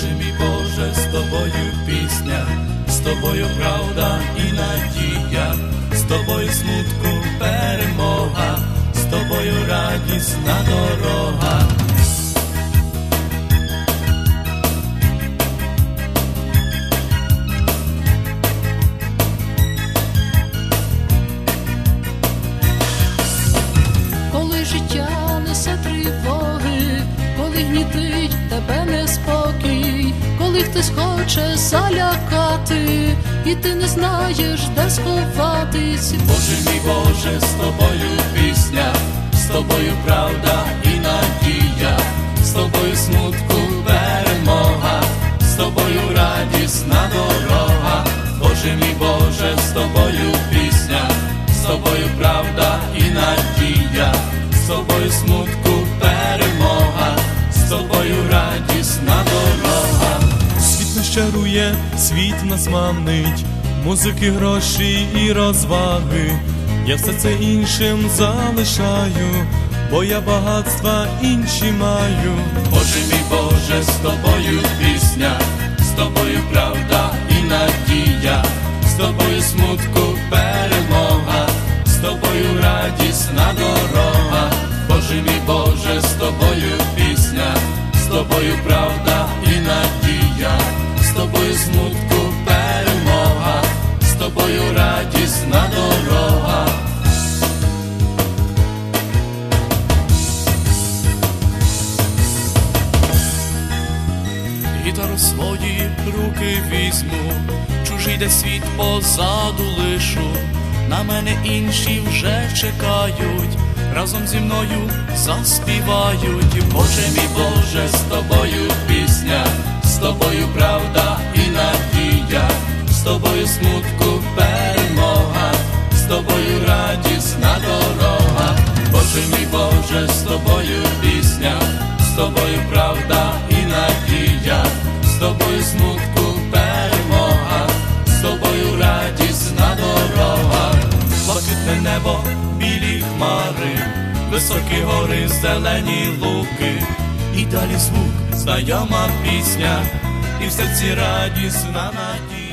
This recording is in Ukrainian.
Боже мій Боже, з тобою пісня, з тобою правда і надія, з тобою смутку перемога, з тобою радісна дорога. Хтось хоче залякати, і ти не знаєш, де сховатись. Боже мій Боже, з тобою пісня, з тобою правда і надія, з тобою смутку перемога, з тобою радісна дорога. Боже мій Боже, з тобою пісня, з тобою правда і надія, з тобою смутку чарує, світ нас мамнить, музики, гроші і розваги. Я все це іншим залишаю, бо я багатства інші маю. Боже мій Боже, з тобою пісня, з тобою правда і надія, з тобою смутку перемога, з тобою радісна дорога. Боже мій Боже, з тобою пісня, з тобою правда і надія, з тобою смутку перемога, з тобою радісна дорога. Гітару свої руки візьму, чужий де світ позаду лишу, на мене інші вже чекають, разом зі мною заспівають. Боже мій Боже, з тобою смутку перемога, з тобою радісна дорога. Боже мій Боже, з тобою пісня, з тобою правда і надія, з тобою смутку перемога, з тобою радісна дорога. Блакитне небо, білі хмари, високі гори, зелені луки, і далі звук, знайома пісня, і в серці радісна надія.